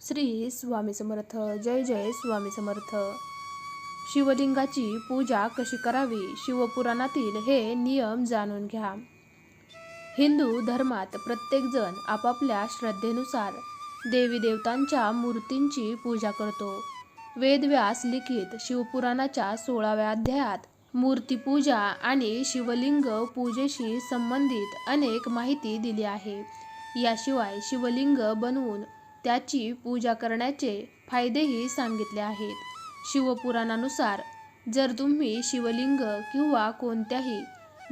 श्री स्वामी समर्थ जय जय स्वामी समर्थ. शिवलिंगाची पूजा कशी करावी शिवपुराणातील हे नियम जाणून घ्या. हिंदू धर्मात प्रत्येकजण आपापल्या श्रद्धेनुसार देवी देवतांच्या मूर्तींची पूजा करतो. वेदव्यास लिखित शिवपुराणाच्या सोळाव्या अध्यायात मूर्तीपूजा आणि शिवलिंग पूजेशी संबंधित अनेक माहिती दिली आहे. याशिवाय शिवलिंग बनवून त्याची पूजा करण्याचे फायदेही सांगितले आहेत. शिवपुराणानुसार जर तुम्ही शिवलिंग किंवा कोणत्याही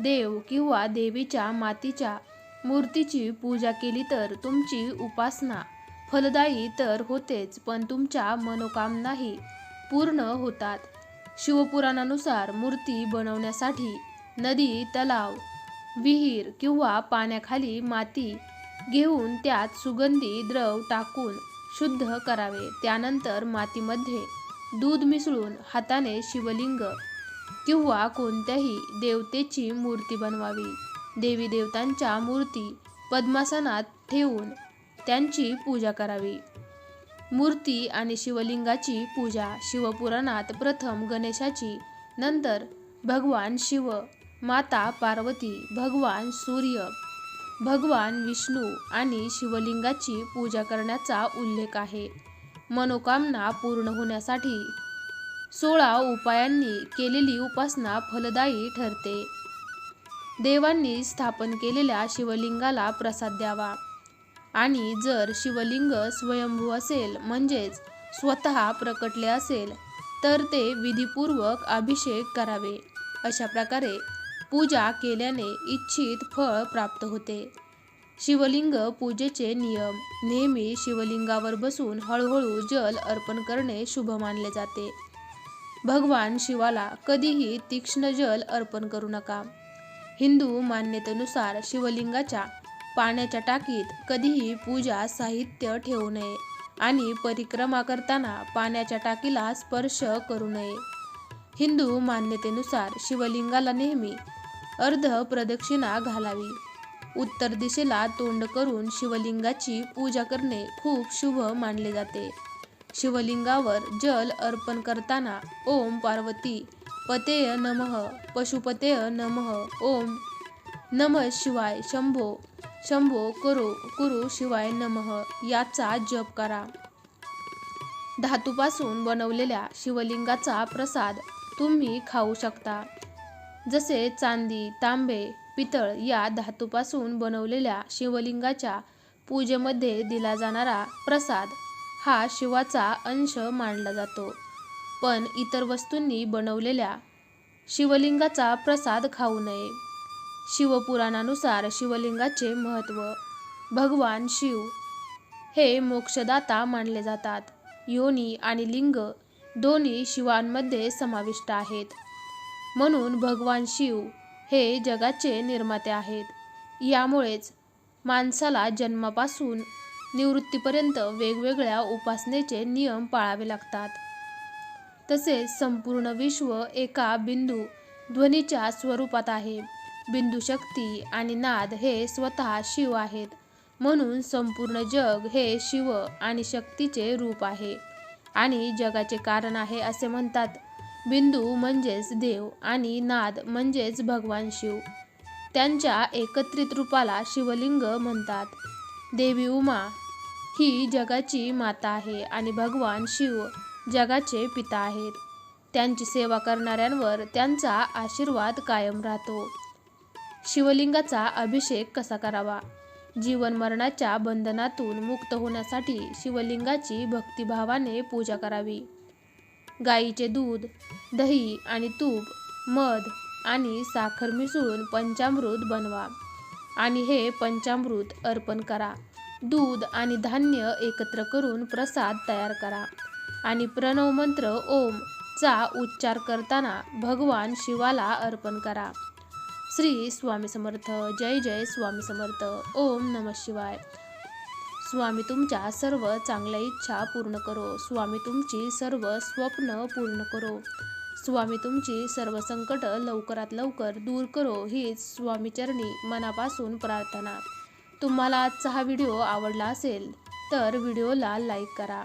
देव किंवा देवीच्या मातीच्या मूर्तीची पूजा केली तर तुमची उपासना फलदायी तर होतेच पण तुमच्या मनोकामनाही पूर्ण होतात. शिवपुराणानुसार मूर्ती बनवण्यासाठी नदी तलाव विहीर किंवा पाण्याखाली माती घेऊन त्यात सुगंधी द्रव टाकून शुद्ध करावे. त्यानंतर मातीमध्ये दूध मिसळून हाताने शिवलिंग किंवा कोणत्याही देवतेची मूर्ती बनवावी. देवी देवतांच्या मूर्ती पद्मासनात ठेवून त्यांची पूजा करावी. मूर्ती आणि शिवलिंगाची पूजा शिवपुराणात प्रथम गणेशाची नंतर भगवान शिव माता पार्वती भगवान सूर्य भगवान विष्णू आणि शिवलिंगाची पूजा करण्याचा उल्लेख आहे. मनोकामना पूर्ण होण्यासाठी सोळा उपायांनी केलेली उपासना फलदायी ठरते. देवांनी स्थापन केलेल्या शिवलिंगाला प्रसाद द्यावा आणि जर शिवलिंग स्वयंभू असेल म्हणजेच स्वतः प्रकटले असेल तर ते विधीपूर्वक अभिषेक करावे. अशा प्रकारे पूजा केल्याने इच्छित फळ प्राप्त होते. शिवलिंग पूजेचे नियम. नेहमी शिवलिंगावर बसून हळूहळू जल अर्पण करणे शुभ मानले जाते. भगवान शिवाला कधीही तीक्ष्ण जल अर्पण करू नका. हिंदू मान्यतेनुसार शिवलिंगाच्या पाण्याच्या टाकीत कधीही पूजा साहित्य ठेवू नये आणि परिक्रमा करताना पाण्याच्या टाकीला स्पर्श करू नये. हिंदू मान्यतेनुसार शिवलिंगाला नेहमी अर्ध प्रदक्षिणा घालावी. उत्तर दिशेला तोंड करून शिवलिंगाची पूजा करणे खूप शुभ मानले जाते. शिवलिंगावर जल अर्पण करताना ओम पार्वती पतेय नमः पशुपतेय नमः ओम नम शिवाय शंभो शंभो करो कुरु शिवाय नमः याचा जप करा. धातूपासून बनवलेल्या शिवलिंगाचा प्रसाद तुम्ही खाऊ शकता. जसे चांदी तांबे पितळ या धातूपासून बनवलेल्या शिवलिंगाच्या पूजेमध्ये दिला जाणारा प्रसाद हा शिवाचा अंश मानला जातो. पण इतर वस्तूंनी बनवलेल्या शिवलिंगाचा प्रसाद खाऊ नये. शिवपुराणानुसार शिवलिंगाचे महत्त्व भगवान शिव हे मोक्षदाता मानले जातात. योनी आणि लिंग दोन्ही शिवांमध्ये समाविष्ट आहेत. म्हणून भगवान शिव हे जगाचे निर्माते आहेत. यामुळेच माणसाला जन्मापासून निवृत्तीपर्यंत वेगवेगळ्या उपासनेचे नियम पाळावे लागतात. तसेच संपूर्ण विश्व एका बिंदू ध्वनीच्या स्वरूपात आहे. बिंदू शक्ती आणि नाद हे स्वतः शिव आहेत. म्हणून संपूर्ण जग हे शिव आणि शक्तीचे रूप आहे. आणि जगाचे कारण आहे असे म्हणतात. बिंदू म्हणजेच देव आणि नाद म्हणजेच भगवान शिव. त्यांच्या एकत्रित रूपाला शिवलिंग म्हणतात. देवी उमा ही जगाची माता आहे आणि भगवान शिव जगाचे पिता आहेत. त्यांची सेवा करणाऱ्यांवर त्यांचा आशीर्वाद कायम राहतो. शिवलिंगाचा अभिषेक कसा करावा? जीवन मरणाच्या बंधनातून मुक्त होण्यासाठी शिवलिंगाची भक्तिभावाने पूजा करावी. गाईचे दूध दही आणि तूप मध आणि साखर मिसळून पंचामृत बनवा आणि हे पंचामृत अर्पण करा. दूध आणि धान्य एकत्र करून प्रसाद तयार करा आणि प्रणव मंत्र ओम चा उच्चार करताना भगवान शिवाला अर्पण करा. श्री स्वामी समर्थ जय जय स्वामी समर्थ ओम नम शिवाय. स्वामी तुमच्या सर्व चांगल्या इच्छा पूर्ण करो. स्वामी तुमची सर्व स्वप्न पूर्ण करो. स्वामी तुमची सर्व संकट लवकरात लवकर दूर करो हीच स्वामीचरणी मनापासून प्रार्थना. तुम्हाला आजचा हा व्हिडिओ आवडला असेल तर व्हिडिओला लाईक करा.